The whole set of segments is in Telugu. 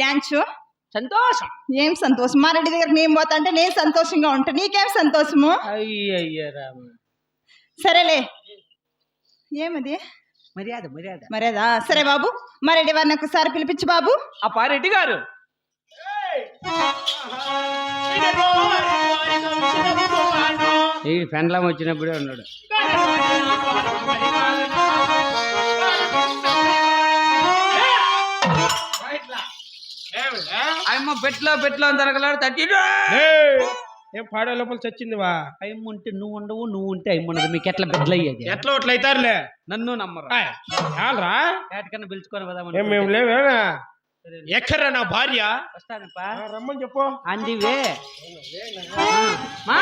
మ్యాచ్ సంతోషం. ఏం సంతోషం? మా రెడ్డి దగ్గర నేను పోతా అంటే నేను సంతోషంగా ఉంటా. నీకేం సంతోషము? సరేలే. ఏమది? మర్యాద మర్యాద. మరేదా సరే బాబు. మా రెడ్డి వారిని ఒకసారి పిలిపించు బాబు. ఆ పారెడ్డి గారు. ఈ పెండ్లం వచ్చినప్పుడే ఉన్నాడు. అమ్మ పెట్లో పెట్లో తరగలాడు తట్టి ఏం పాడే లోపల చచ్చిందివా అమ్మ ఉంటే నువ్వు ఉండవు నువ్వు ఉంటే అమ్మ ఉండదు. మీకు ఎట్లా బెడ్లు అయ్యేది ఎట్లా అట్లా అవుతారులే నన్ను నమ్మరు. చాలరా? ఏటకన్నా పిలుచుకొని పోదాం ఏం మేము లేవేనా ఎక్కడ్రా నా భార్య? వస్తానప్పా. రమ్మని చెప్పు. అందివే. మా.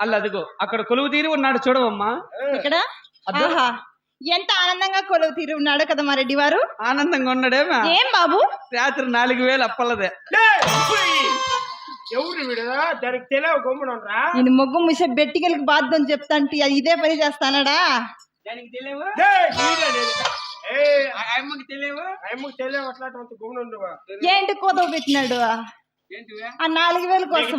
అల్ల అదిగో అక్కడ కొలువు తీరి ఉన్నాడు చూడవమ్మా. ఇక్కడ? ఎంత ఆనందంగా కొలువు తీరి ఉన్నాడు కదా మా రెడ్డి వారు ఆనందంగా ఉన్నాడేమా ఏం బాబు? రాత్రి నాలుగు వేలు అప్పలదే. ఎవరు వీడు? దానికి తెలియవు గమ్మునరా నేను మొగ్గు ముసే బెట్టికలకి బాధ్యం చెప్తాంటి ఇదే పని చేస్తానడా? దానికి తెలియవు అమ్మకి తెలియవు అమ్మకి తెలియవు అట్లా గమ్మునుండువా ఏంటి కోతవు పెట్టినాడు? ఆ నాలుగు వేల కోసం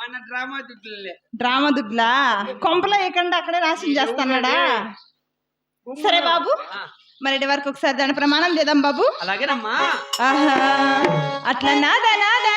మన డ్రామా దుడ్లే డ్రామా దుగ్లా కొంపలో ఎక్కడ అక్కడే నాశనం చేస్తానడా సరే బాబు మరి వరకు ఒకసారి దాని ప్రమాణం చేద్దాం బాబు. అలాగేనమ్మా. అట్లా నాదా నాదా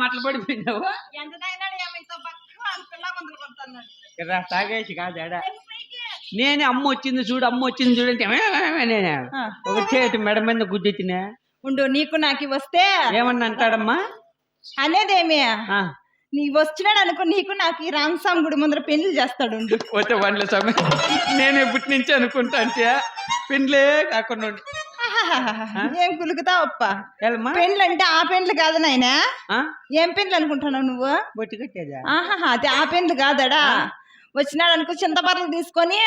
మాటలు పడిపోయినావు? ఇక్కడ తాగేసి కాదాడా నేనే అమ్మ వచ్చింది చూడు అమ్మ వచ్చింది చూడు అంటే నేనే. ఒక చేతి మెడ మీద గుద్ది తినే ఉండు నీకు నాకు వస్తే ఏమన్నా అంటాడమ్మా? అనేదేమి? ఆ, నీ వచ్చినాడు అనుకో నీకు నాకు ఈ రామస్వామి గుడి ముందర పెళ్ళి చేస్తాడు పోతే వండ్ల సమయం నేను ఎప్పటి నుంచి అనుకుంటా అంటే పెండ్లే కాకుండా. ఏం కులుకుతావు అప్ప? పెండ్లు అంటే ఆ పెండ్లు కాదు నాయనా? ఏం పెండ్లు అనుకుంటున్నావు నువ్వు? బొట్టు కట్టేదా? ఆహాహా అది ఆ పెండ్లు కాదడా? వచ్చినాడు అనుకో చింతపర్లు తీసుకొని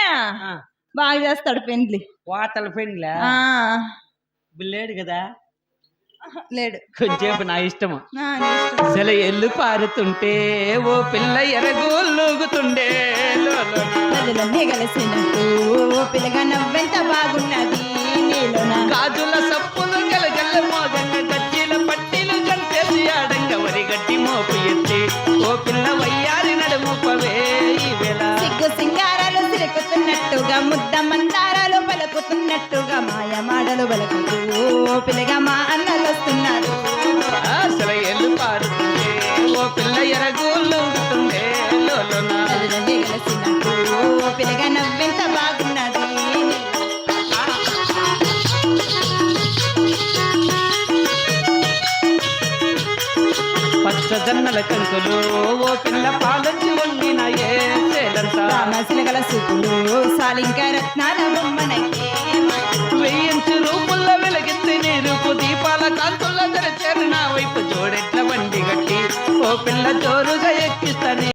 బాగా చేస్తాడు పెండ్లి. వాతల పెండ్లా? లేడు కదా? లేడు. కొంచెంసేపు నా ఇష్టము. సెల ఎల్లు పారుతుంటే ఓ పిల్ల ఎరగూలుగుతుండే. కలిసినట్టు ఓ పిల్లగా నవ్వెంత బాగున్నది? గాజుల సప్పులు గలగల మోగంగ గజ్జీల పట్టీలు కంటేసి ఆడంగ వరి గడ్డి మోపు ఎత్తి. ఓ పిల్ల వయ్యారి నడుముపవే సిగ్గు సింగారాలు సిరుకుతున్నట్టుగా ముద్ద మందారాలు పలుకుతున్నట్టుగా పలుకుతూ పిల్లగా మా అన్నలు పచ్చదన్నల కంకులు ఓ పిల్ల పాలొచ్చి వండిన ఏ సేలంతా రామశిలగల సూపులు సాలింక రత్నాల బొమ్మనకే.